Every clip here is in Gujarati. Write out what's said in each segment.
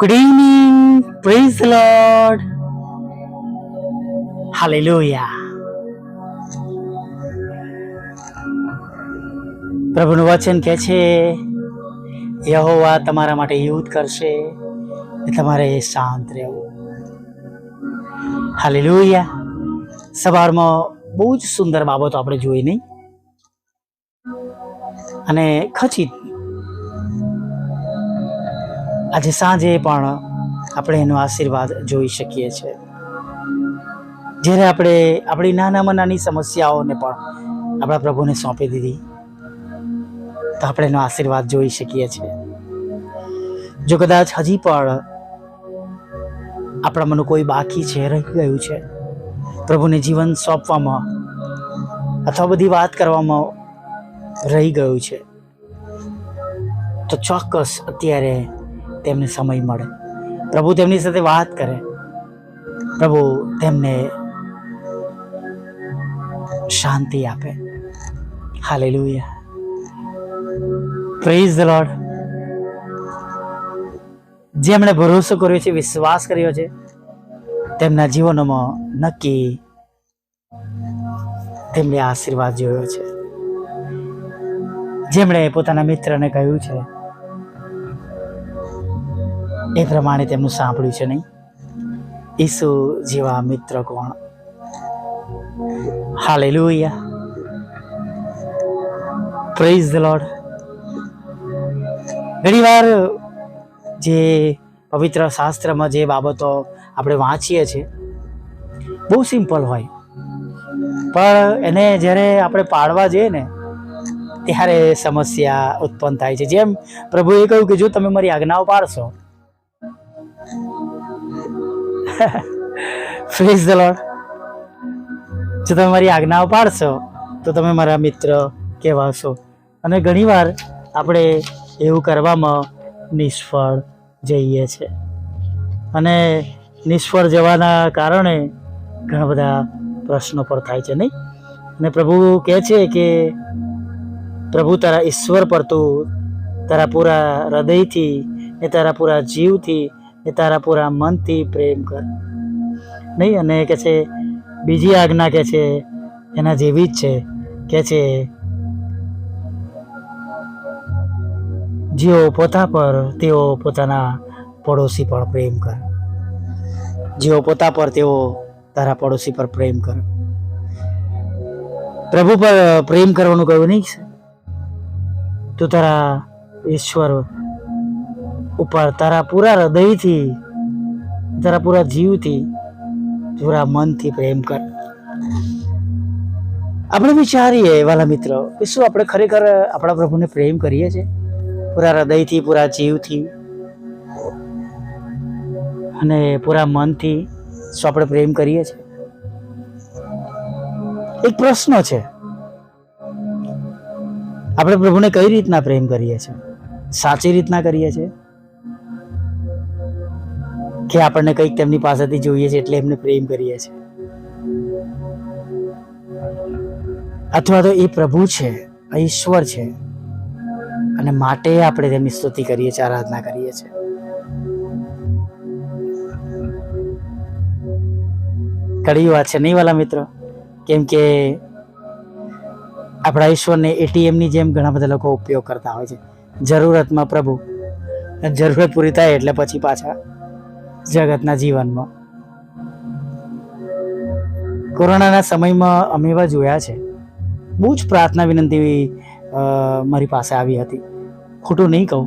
Evening. Praise the Lord. Hallelujah. પ્રભુનું વચન કહે છે, યહોવા તમારા માટે યુદ્ધ કરશે એ તમારે શાંત રહેવું હાલેલુયા સવારમાં બહુ જ સુંદર બાબતો આપણે જોઈ નહીં અને ખચિત આજે સાંજે પણ આપણે એનો આશીર્વાદ જોઈ શકીએ છીએ. જ્યારે આપણે આપણી નાનામાં નાની સમસ્યાઓને પણ આપણા પ્રભુને સોંપી દીધી, તો આપણે એનો આશીર્વાદ જોઈ શકીએ છીએ. જો કદાચ હજી પણ આપણામાંનું કોઈ બાકી છે, રહી ગયું છે, પ્રભુને જીવન સોંપવામાં અથવા બધી વાત કરવામાં રહી ગયું છે, તો ચોક્કસ અત્યારે તેમને સમય મળે. પ્રભુ તેમની સાથે વાત કરે. પ્રભુ તેમને શાંતિ આપે. હાલેલુયા પ્રેઝ ધ લોર્ડ જેમણે ભરોસો કર્યો છે, વિશ્વાસ કર્યો છે, તેમના જીવનોમાં નક્કી તેમણે આશીર્વાદ જોયો છે. જેમણે પોતાના મિત્રને કહ્યું છે એ પ્રમાણે તેમનું સાંભળ્યું છે નહીં. ઈસુ જેવા મિત્ર કોણ? હાલેલુયા. પ્રેઝ ધ લોર્ડ ઘણીવાર જે પવિત્ર શાસ્ત્રમાં જે બાબતો આપણે વાંચીએ છીએ, બહુ સિમ્પલ હોય. પણ એને જ્યારે આપણે પાડવા જઈએ ને, ત્યારે સમસ્યા ઉત્પન્ન થાય છે. જેમ પ્રભુએ કહ્યું કે જો તમે મારી આજ્ઞાઓ પાડશો પ્રેઝ ધ લોર્ડ જો તમે મારી આજ્ઞાઓ પાડશો તો તમે મારા મિત્ર કહેવાશો. અને ઘણીવાર આપણે એવું કરવામાં નિષ્ફળ જઈએ છે. અને નિષ્ફળ જવાના કારણે ઘણા બધા પ્રશ્નો પર થાય છે, નહીં? અને પ્રભુ કહે છે કે, પ્રભુ, તારા ઈશ્વર પર તું તારા પૂરા હૃદયથી ને તારા પૂરા જીવથી ને તારા પૂરા મનથી પ્રેમ કર. નહીં, અને કે છે, બીજી આજ્ઞા કે છે, એના જેવી જ છે, કે છે, જેઓ પોતા પર, તેઓ પોતાના પડોશી પર પ્રેમ કર. જેઓ પોતા પર, તેઓ તારા પડોશી પર પ્રેમ કર. પ્રભુ પર પ્રેમ કરવાનું કહ્યું નહીં તું તારા ઈશ્વર ઉપર તારા પૂરા હૃદયથી, તારા પૂરા જીવથી, પૂરા મનથી પ્રેમ કર. આપણે વિચારીએ વાલા મિત્રો, કે શું આપણે ખરેખર આપણા પ્રભુને પ્રેમ કરીએ છીએ? પૂરા હૃદયથી, પૂરા જીવથી અને પૂરા મનથી શું આપણે પ્રેમ કરીએ છીએ? એક પ્રશ્ન છે. આપણે પ્રભુને કઈ રીતના પ્રેમ કરીએ છીએ? સાચી રીતના કરીએ છીએ? કે આપણને કંઈક તેમની પાસેથી જોઈએ છે એટલે એમને પ્રેમ કરીએ છીએ. અથવા તો એ પ્રભુ છે ઈશ્વર છે, અને માટે આપણે તેમની સ્તુતિ કરીએ છીએ, આરાધના કરીએ છીએ. કડી વાત છે નહીં વાલા મિત્રો? કેમ કે આપણા ઈશ્વરને એટીએમની જેમ ઘણા બધા લોકો ઉપયોગ કરતા હોય છે. જરૂરતમાં પ્રભુ, જરૂરત પૂરી થાય એટલે પછી પાછા જગતના જીવનમાં. કોરોનાના સમયમાં અમે એવા જોયા છે. બહુ જ પ્રાર્થના વિનંતી મારી પાસે આવી હતી. ખોટું નહીં કહું.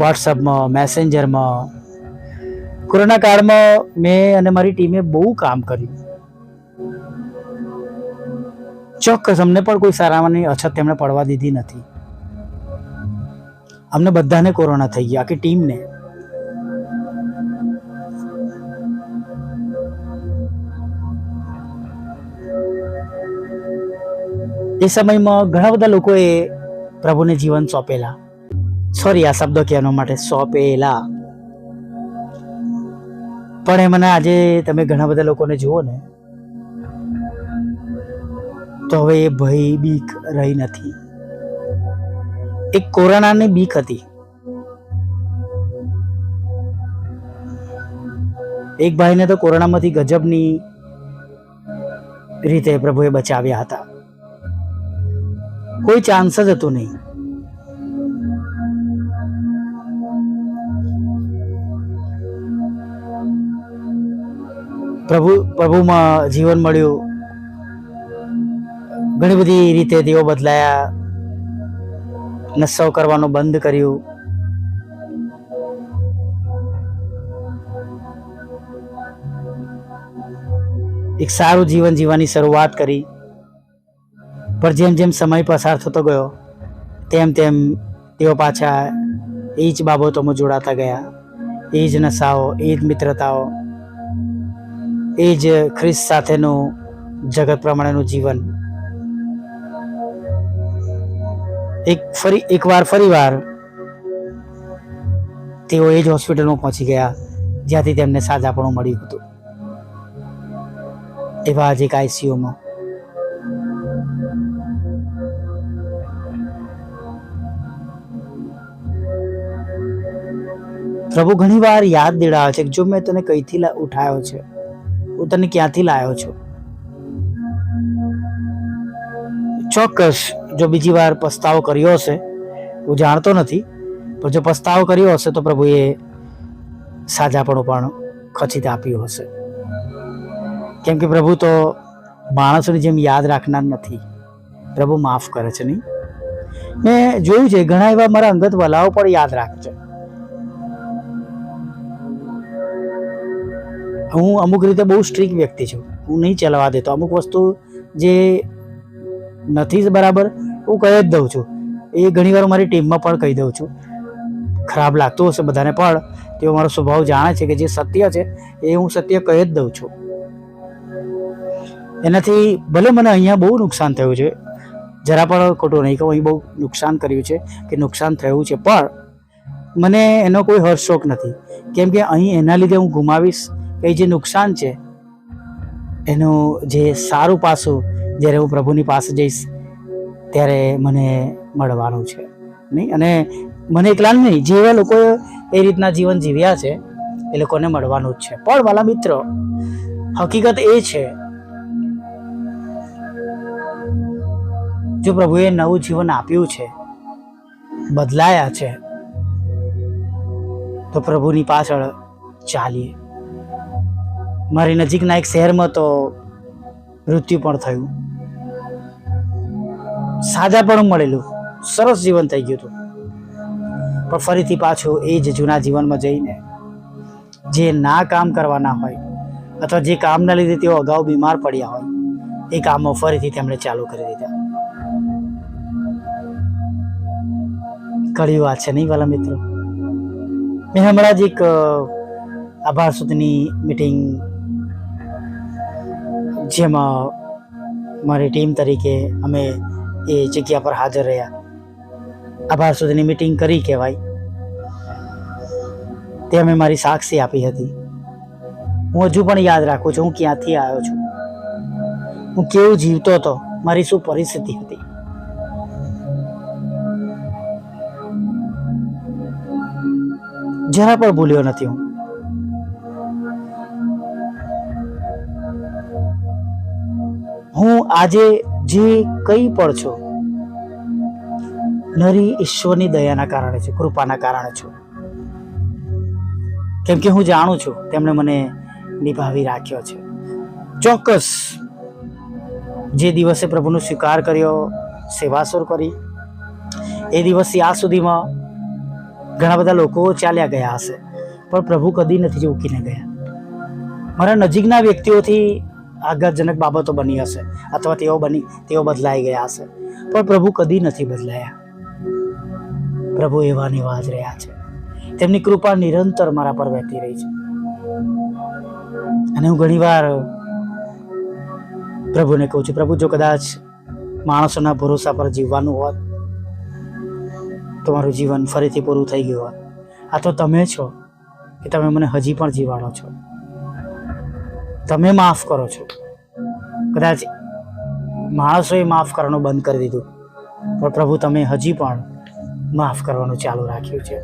વોટ્સઅપમાં મેસેન્જરમાં કોરોના કાળમાં મેં અને મારી ટીમે બહુ કામ કર્યું. ચોક્કસ, અમને પણ કોઈ સારામાંની અછત તેમણે પડવા દીધી નથી. અમને બધાને કોરોના થઈ ગયા, આખી ટીમને. એ સમયમાં ઘણા બધા લોકોએ પ્રભુને જીવન સોંપેલા. સોરી આ શબ્દ કહેવાનો માટે સોંપેલા. પણ એમને આજે તમે ઘણા બધા લોકોને જુઓ ને, તો હવે એ ભય બીક રહી નથી. એક કોરોનાની બીક હતી. એક ભાઈને તો કોરોનામાંથી ગજબની રીતે પ્રભુએ બચાવ્યા હતા. કોઈ ચાન્સ જ હતો નહીં. પ્રભુ, પ્રભુમાં જીવન મળ્યું. ઘણી બધી રીતે દેવો બદલાયા. નશો કરવાનું બંધ કર્યું. એક સારું જીવન જીવવાની શરૂઆત કરી. પણ જેમ જેમ સમય પસાર થતો ગયો, તેમ તેમ તેઓ પાછા એ જ બાબતોમાં જોડાતા ગયા. એ જ નશાઓ એ જ મિત્રતાઓ એ જ ખ્રિસ્ત સાથેનું જગત પ્રમાણેનું જીવન. એક ફરી એકવાર ફરીવાર તેઓ એ જ હોસ્પિટલમાં પહોંચી ગયા, જ્યાંથી તેમને સાજાપણું મળ્યું હતું. એવા જ એક આઈસીયુમાં. પ્રભુ ઘણીવાર યાદ દેડાવે છે કે જો મેં તને કઈથી ઉઠાયો છે, હું તને ક્યાંથી લાવ્યો છું? ચોક્કસ જો બીજી વાર પસ્તાવો કર્યો હશે, હું જાણતો નથી, પણ જો પસ્તાવો કર્યો હશે તો પ્રભુએ સાજાપણું પણ ખચિત આપ્યું હશે. કેમ કે પ્રભુ તો માણસોની જેમ યાદ રાખનાર નથી. પ્રભુ માફ કરે છે નહીં? મેં જોયું છે, ઘણા એવા મારા અંગત વલાઓ પણ યાદ રાખે હું અમુક રીતે બહુ સ્ટ્રીક વ્યક્તિ છું. હું નહીં ચલાવવા દેતો. અમુક વસ્તુ જે નથી બરાબર, હું કહી જ દઉં છું. એ ઘણીવાર મારી ટીમમાં પણ કહી દઉં છું. ખરાબ લાગતું હશે બધાને, પણ તેઓ મારો સ્વભાવ જાણે છે કે જે સત્ય છે, એ હું સત્ય કહી જ દઉં છું. એનાથી ભલે મને અહીંયા બહુ નુકસાન થયું છે, જરા પણ ખોટું નહીં કહું, અહીં બહુ નુકસાન કર્યું છે કે નુકસાન થયું છે, પણ મને એનો કોઈ હર્ષશોક નથી. કેમ કે અહીં એના લીધે હું ગુમાવીશ એ જે નુકસાન છે, એનું જે સારું પાસું જ્યારે હું પ્રભુની પાસે જઈશ, ત્યારે મને મળવાનું છે. નહીં? અને મને એકલા નહીં જેવા લોકોએ એ રીતના જીવન જીવ્યા છે, એ લોકોને મળવાનું જ છે. પણ વાલા મિત્રો, હકીકત એ છે, જો પ્રભુએ નવું જીવન આપ્યું છે, બદલાયા છે, તો પ્રભુની પાછળ ચાલીએ. મારી નજીકના એક શહેરમાં તો મૃત્યુ પણ થયું. સાજા પણ મળેલું. સરસ જીવન થઈ ગયું હતું. પણ ફરીથી પાછું એ જ જૂના જીવનમાં જઈને જે ના કામ કરવાના હોય અથવા જે કામના લીધે તેઓ અગાઉ બીમાર પડ્યા હોય, એ કામો ફરીથી તેમણે ચાલુ કરી દીધા. કડી વાત છે નહીં વાલા મિત્રો? મેં હમણાં જ એક આભાર સુધીની મિટિંગ જેમાં મારી ટીમ તરીકે અમે એ જગ્યા પર હાજર રહ્યા. આભાર સુધીની મિટિંગ કરી કહેવાય. તે અમે મારી સાક્ષી આપી હતી. હું હજુ પણ યાદ રાખું છું, હું ક્યાંથી આવ્યો છું. હું કેવું જીવતો હતો, મારી શું પરિસ્થિતિ હતી. જરા પણ ભૂલ્યો નથી હું. હું આજે જે કંઈ પણ છું, નરી ઈશ્વરની દયાના કારણે છું, કૃપાના કારણે છું. કેમ કે હું જાણું છું, તેમણે મને નિભાવી રાખ્યો છે. ચોક્કસ, જે દિવસે પ્રભુનો સ્વીકાર કર્યો સેવા શરૂ કરી, એ દિવસથી આ સુધીમાં ઘણા બધા લોકો ચાલ્યા ગયા હશે, પણ પ્રભુ કદી નથી ઉકીને ગયા. મારા નજીકના વ્યક્તિઓથી આઘાતજનક બાબતો બની હશે અથવા તેઓ બની, તેઓ બદલાઈ ગયા હશે. પણ પ્રભુ કદી નથી બદલાયા. પ્રભુ એવા નિવાજ રહ્યા છે. તેમની કૃપા નિરંતર મારા પર વહેતી રહી છે. અને હું ઘણીવાર પ્રભુને કહું છું, પ્રભુ, જો કદાચ માણસોના ભરોસા પર જીવવાનું હોત, તમારું જીવન ફરીથી પૂરું થઈ ગયું હોત. આ તો તમે છો કે તમે મને હજી પણ જીવાડો છો. તમે માફ કરો છો. કદાચ માણસોએ માફ કરવાનું બંધ કરી દીધું. પણ પ્રભુ, તમે હજી પણ માફ કરવાનું ચાલુ રાખ્યું છે.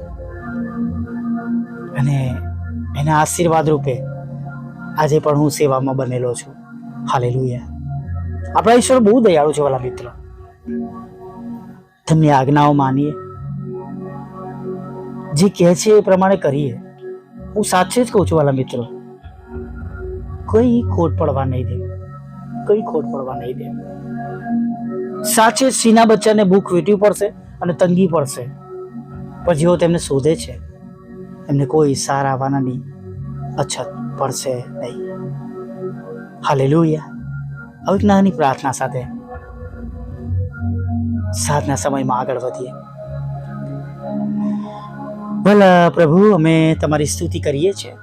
અને એના આશીર્વાદ રૂપે આજે પણ હું સેવામાં બનેલો છું. હાલેલુયા. આપણા ઈશ્વર બહુ દયાળુ છે વાલા મિત્ર. તેમની આજ્ઞાઓ માનીએ. જે કહે છે એ પ્રમાણે કરીએ. હું સાચે જ કહું છું વાલા મિત્રો. કઈ ખોટ પડવા નહીં દે. કઈ ખોટ પડવા નહીં દે. સાચે સીના બચ્ચાને ભૂખ વીટવી પડશે અને તંગી પડશે. પણ જેઓ તેમને શોધે છે, એમને કોઈ સારા આવવાનાની અછત પડશે નહીં. હાલેલુયા. હવે એક નાની પ્રાર્થના સાથે સાતના સમયમાં આગળ વધીએ. ભલા પ્રભુ, અમે તમારી સ્તુતિ કરીએ છીએ.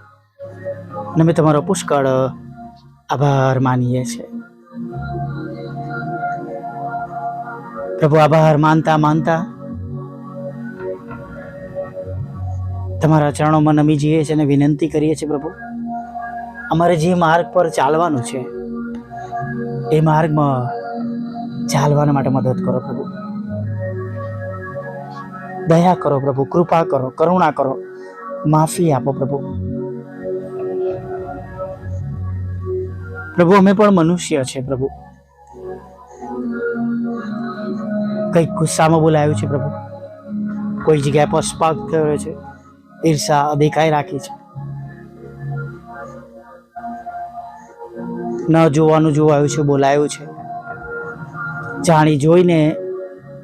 અને અમે તમારો પુષ્કળ આભાર માનીએ છીએ. પ્રભુ આભાર માનતા માનતા. તમારા ચરણોમાં નમી જઈએ છીએ અને વિનંતી કરીએ છીએ પ્રભુ. અમારે જે માર્ગ પર ચાલવાનું છે, એ માર્ગમાં ચાલવાના માટે મદદ કરો પ્રભુ. દયા કરો પ્રભુ, કૃપા કરો, કરુણા કરો, માફી આપો પ્રભુ. પ્રભુ, અમે પણ મનુષ્ય છે, પ્રભુ. કંઈક ગુસ્સામાં બોલાયું છે, પ્રભુ. કોઈ જગ્યાએ પક્ષપાત થયો છે, ઈર્ષા અધિકાય રાખી છે. ન જોવાનું જોવાયું છે, બોલાયું છે. જાણી જોઈને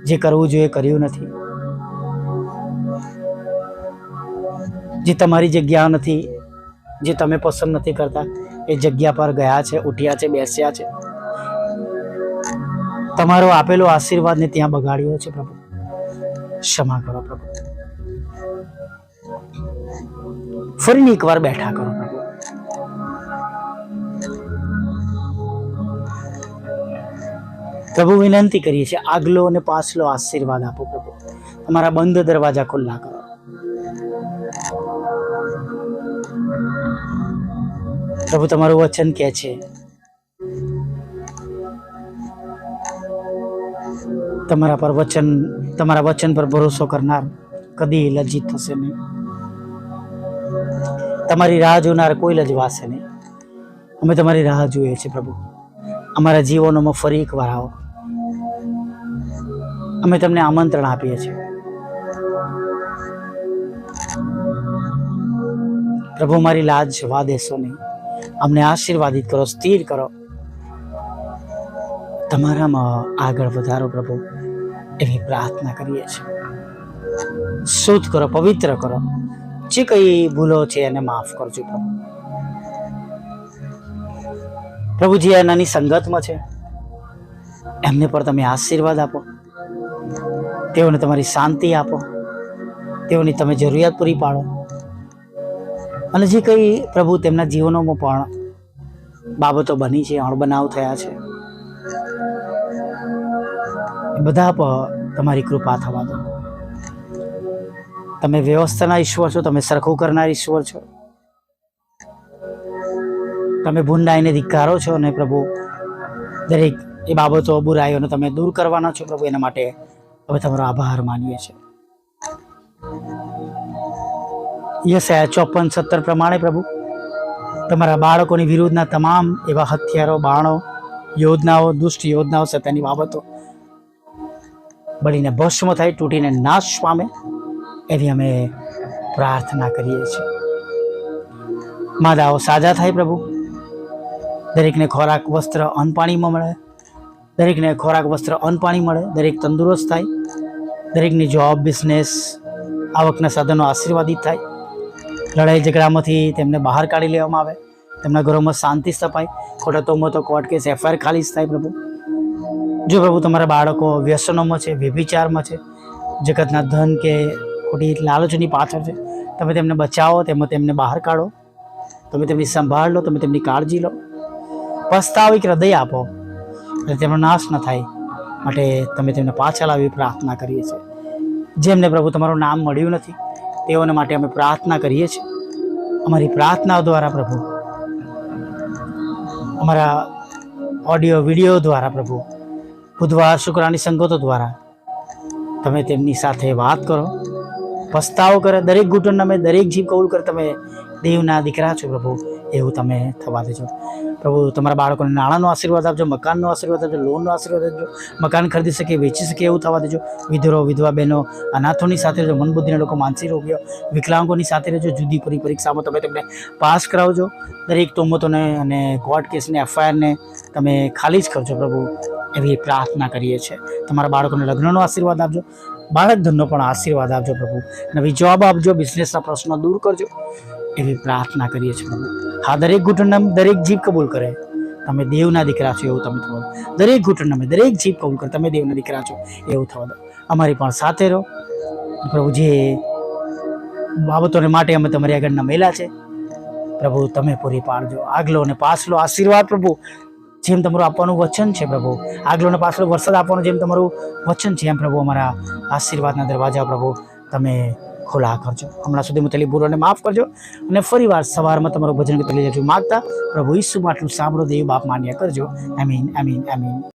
જે કરવું જોઈએ કર્યું નથી. જે તમારી જગ્યા નથી, જે તમે પસંદ નથી કરતા એ જગ્યા પર ગયા છે, ઉઠ્યા છે, બેસ્યા છે. તમારો આપેલો આશીર્વાદને ત્યાં બગાડ્યો છે, પ્રભુ. ક્ષમા કરો, પ્રભુ. ફરીને એકવાર બેઠા કરો, પ્રભુ. પ્રભુ, વિનંતી કરીએ છીએ, આગલો અને પાછલો આશીર્વાદ આપો, પ્રભુ. તમારા બંધ દરવાજા ખુલ્લા કરો. પ્રભુ તમારું વચન કે છે. તમારા પર વચન, તમારા વચન પર ભરોસો કરનાર કદી લજ્જિત થશે નહીં. તમારી રાહ જોનાર કોઈ લજવાશે નહીં. અમે તમારી રાહ જોઈએ છીએ પ્રભુ. અમારા જીવનોમાં ફરી એકવાર આવો. અમે તમને આમંત્રણ આપીએ છીએ. પ્રભુ, મારી લાજ જવા દેશો નહીં. અમને આશીર્વાદિત કરો, સ્થિર કરો. તમારામાં આગળ વધારો પ્રભુ, એવી પ્રાર્થના કરીએ છીએ. શુદ્ધ કરો, પવિત્ર કરો. જે કઈ ભૂલો છે એને માફ કરજો પ્રભુ. પ્રભુજી, આ નાની સંગતમાં છે. એમને પર તમે આશીર્વાદ આપો. તેઓને તમારી શાંતિ આપો. તેઓની તમે જરૂરિયાત પૂરી પાડો. અને જે કંઈ પ્રભુ તેમના જીવનોમાં પણ બાબતો બની છે, અણબનાવ થયા છે બધા પર તમારી કૃપા થવા દો. તમે વ્યવસ્થાના ઈશ્વર છો, તમે સરખું કરનાર ઈશ્વર છો. તમે ભૂંડાઈને ધિક્કારો છો અને પ્રભુ, દરેક એ બાબતો, બુરાઈઓને તમે દૂર કરવાના છો પ્રભુ, એના માટે હવે તમારો આભાર માનીએ છીએ. યશયા ચોપન સત્તર પ્રમાણે પ્રભુ. તમારા બાળકોની વિરુદ્ધના તમામ એવા હથિયારો, બાણો યોજનાઓ દુષ્ટ યોજનાઓ છે તેની બાબતો બળીને ભસ્મ થાય તૂટીને નાશ પામે એવી અમે પ્રાર્થના કરીએ છીએ. માદાઓ સાજા થાય પ્રભુ. દરેકને ખોરાક, વસ્ત્ર, અન્ન મળે. દરેકને ખોરાક, વસ્ત્ર, અન્ન મળે. દરેક તંદુરસ્ત થાય. દરેકની જોબ બિઝનેસ આવકના સાધનો આશીર્વાદિત થાય. લડાઈ ઝઘડામાંથી તેમને બહાર કાઢી લેવામાં આવે. તેમના ઘરોમાં શાંતિ સ્થપાય. ખોટા તો કોર્ટ કેસ એફઆઈઆર જ થાય પ્રભુ. જો પ્રભુ તમારા બાળકો વ્યસનોમાં છે, વ્યભિચારમાં છે, જગતના ધન કે ખોટી લાલચની પાછળ છે, તમે તેમને બચાવો, તેમાં તેમને બહાર કાઢો. તમે તેમની સંભાળ લો, તમે તેમની કાળજી લો. પસ્તાવિક હૃદય આપો અને તેમનો નાશ ન થાય માટે તમે તેમને પાછા લાવી પ્રાર્થના કરીએ છીએ. જેમને પ્રભુ તમારું નામ મળ્યું નથી તેઓને માટે અમે પ્રાર્થના કરીએ છીએ. અમારી પ્રાર્થના દ્વારા પ્રભુ, અમારા ઓડિયો, વીડિયો દ્વારા પ્રભુ, બુધવાર શુક્રાની સંગતો દ્વારા તમે તેમની સાથે વાત કરો, પસ્તાવો કરે, દરેક ઘૂંટણ અમે દરેક જીવ કૌલ કર, તમે દેવના દીકરા છો પ્રભુ. એવું તમે થવા દેજો. પ્રભુ, તમારા બાળકોને નાણાંનો આશીર્વાદ આપજો, મકાનનો આશીર્વાદ આપજો, લોનનો આશીર્વાદ આપજો, મકાન ખરીદી શકે, વેચી શકે એવું થવા દેજો. વિધરો વિધવા બહેનો, અનાથોની સાથે રહેજો, મનબુદ્ધિના લોકો માનસિક રોગીઓ, વિકલાંગોની સાથે રહેજો, જુદી પૂરી પરીક્ષામાં તમે તેમને પાસ કરાવજો. દરેક તોમતોને અને કોર્ટ કેસને એફઆઈઆરને તમે ખાલી જ કરજો પ્રભુ. એવી પ્રાર્થના કરીએ છીએ. તમારા બાળકોને લગ્નનો આશીર્વાદ આપજો, બાળક ધનનો પણ આશીર્વાદ આપજો પ્રભુ. નવી જવાબ આપજો, બિઝનેસના પ્રશ્નો દૂર કરજો. એવી પ્રાર્થના કરીએ છીએ પ્રભુ. હા, દરેક ઘૂંટણ દરેક જીભ કબૂલ કરે. તમે દેવના દીકરા છો એવું તમે થવા દો. દરેક ઘૂંટણના દરેક જીભ કબૂલ કરે. તમે દેવના દીકરા છો એવું થવા દો. અમારી પણ સાથે રહો. પ્રભુ, જે બાબતોને માટે અમે તમારી આગળના મહિલા છે, પ્રભુ, તમે પૂરી પાડજો. આગલો અને પાછલો આશીર્વાદ, પ્રભુ, જેમ તમારું આપવાનું વચન છે, પ્રભુ. આગલો અને પાછલો વરસાદ આપવાનું જેમ તમારું વચન છે, એમ પ્રભુ અમારા આશીર્વાદના દરવાજા, પ્રભુ, તમે ખુલ્લા કરજો. હમણાં સુધી હું તેલી ભૂલોને માફ કરજો અને ફરીવાર સવારમાં તમારું ભજન તલી જજો. માગતા પ્રભુ ઈસુમાં આટલું સાંભળો, દેવ બાપ માન્ય કરજો. આમીન આમીન આમીન.